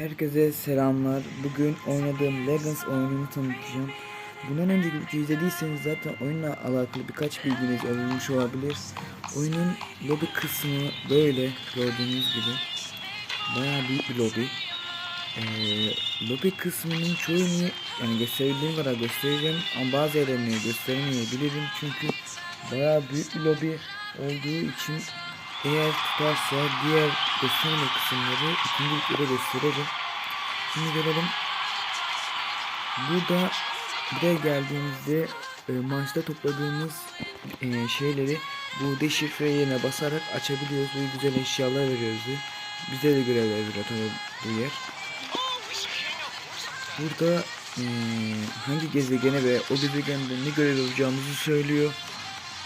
Herkese selamlar. Bugün oynadığım Legends oyununu tanıtacağım. Bundan önceki videoyu izlediyseniz zaten oyunla alakalı birkaç bilginiz olmuş olabilir. Oyunun lobi kısmı böyle gördüğünüz gibi. Bayağı büyük bir lobi. Ee, lobi kısmının çoğunu yani gösterebildiğim kadar göstereceğim ama bazı yerlerini gösteremeyebilirim çünkü bayağı büyük bir lobi olduğu için eğer tutarsa diğer gösterme kısımları ikinci videoda gösteririm. Şimdi gelelim. Burada buraya geldiğimizde e, maçta topladığımız e, şeyleri bu deşifre yerine basarak açabiliyoruz ve güzel eşyalar veriyoruz. Bize de görev veriyor tabii bu yer. Burada e, hangi gezegene ve o gezegende ne görev yapacağımızı söylüyor.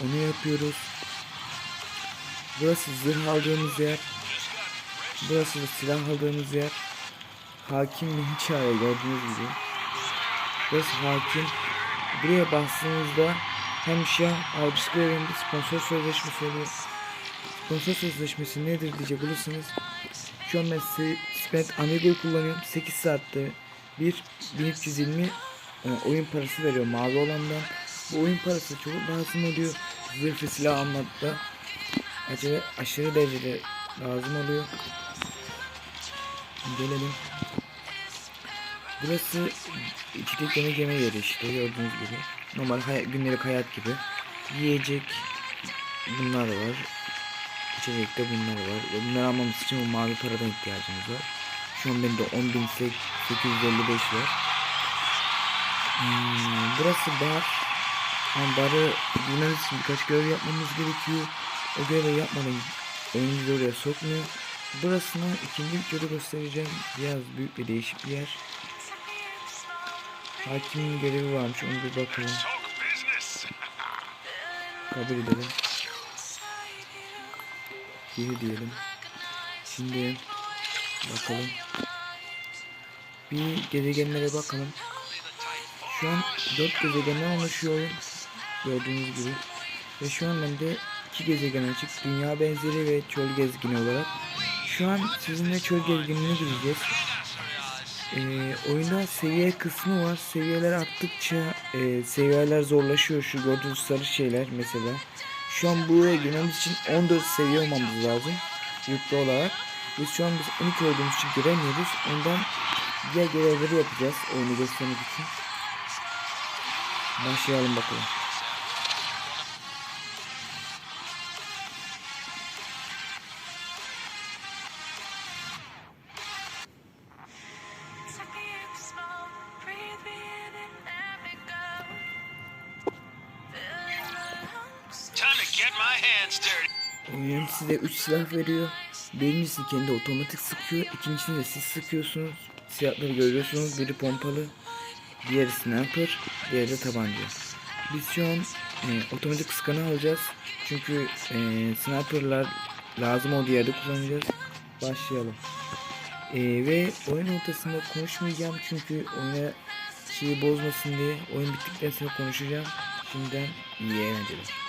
Onu yapıyoruz. Burası zırh aldığımız yer. Burası da silah aldığımız yer. Hakim ve hikaye gördüğünüz gibi. Burası hakim. Buraya bastığınızda hem şah avcısı görevinde sponsor sözleşmesi oluyor. Sponsor sözleşmesi nedir diyecek olursanız şu an ben Spent Amiga'yı kullanıyorum. 8 saatte bir 1320 e, oyun parası veriyor mavi olandan. Bu oyun parası çok lazım oluyor. Zırh silah almakta acele aşırı derecede lazım oluyor. Gelelim. Burası içecek yemek yeme yeri işte gördüğünüz gibi. Normal hay- günlük hayat gibi. Yiyecek bunlar var. İçecekte bunlar var. Ve bunları almamız için bu mavi paradan ihtiyacımız var. Şu an bende 10.855 var. Hmm, burası bar. Ama barı bulmamız için birkaç görev yapmamız gerekiyor. O görevi yapmadan oyuncu oraya sokmuyor. Burasını ikinci videoda göstereceğim. Biraz büyük ve değişik bir yer. Hakimin görevi varmış onu bir bakalım. Kabul edelim. Geri diyelim. Şimdi bakalım. Bir gezegenlere bakalım. Şu an 4 gezegenden oluşuyor oyun. Gördüğünüz gibi. Ve şu an bende iki gezegen açık. Dünya benzeri ve çöl gezgini olarak. Şu an sizinle çöl gezginine gideceğiz. Ee, oyunda seviye kısmı var. Seviyeler arttıkça e, seviyeler zorlaşıyor. Şu gördüğünüz sarı şeyler mesela. Şu an buraya girmemiz için 14 seviye olmamız lazım. Yüklü olarak. Biz şu an biz 12 olduğumuz için giremiyoruz. Ondan diğer görevleri yapacağız oyunu göstermek için. Başlayalım bakalım. Oyun size 3 silah veriyor. Birincisi kendi otomatik sıkıyor. İkincisini de siz sıkıyorsunuz. Silahları görüyorsunuz. Biri pompalı. Diğeri sniper. Diğeri de tabanca. Biz şu an e, otomatik sıkanı alacağız. Çünkü e, sniperlar lazım olduğu yerde kullanacağız. Başlayalım. E, ve oyun ortasında konuşmayacağım çünkü oyuna şeyi bozmasın diye oyun bittikten sonra konuşacağım. Şimdiden iyi eğlenceler.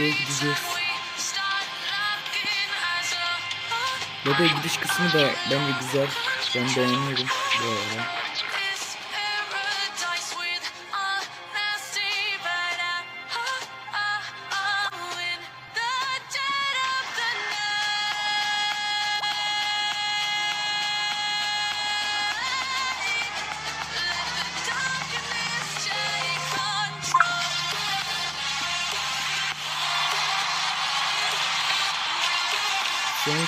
Lobiye gideceğiz. Lobiye gidiş kısmı da bence güzel. Ben beğeniyorum bu.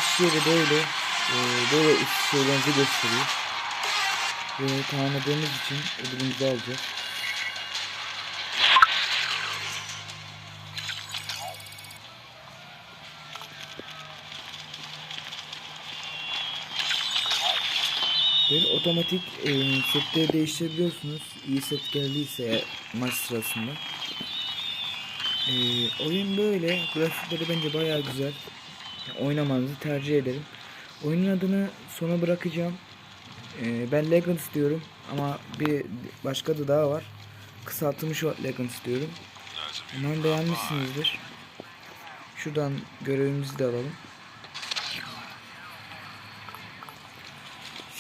Şişeyi böyle e, böyle şeylerinizi gösteriyor. Ve tamamladığımız için ödülümüzü alacağız. Böyle otomatik e, setleri değiştirebiliyorsunuz. İyi set geldiyse maç sırasında. E, oyun böyle. Grafikleri bence bayağı güzel. Oynamanızı tercih ederim. Oyunun adını sona bırakacağım. E, ben Legends diyorum ama bir başka adı daha var. Kısaltılmış Legends diyorum. Umarım beğenmişsinizdir. Şuradan görevimizi de alalım.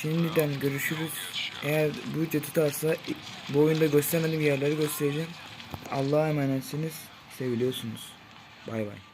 Şimdiden görüşürüz. Eğer bu video tutarsa bu oyunda göstermediğim yerleri göstereceğim. Allah'a emanetsiniz. Seviliyorsunuz. Bay bay.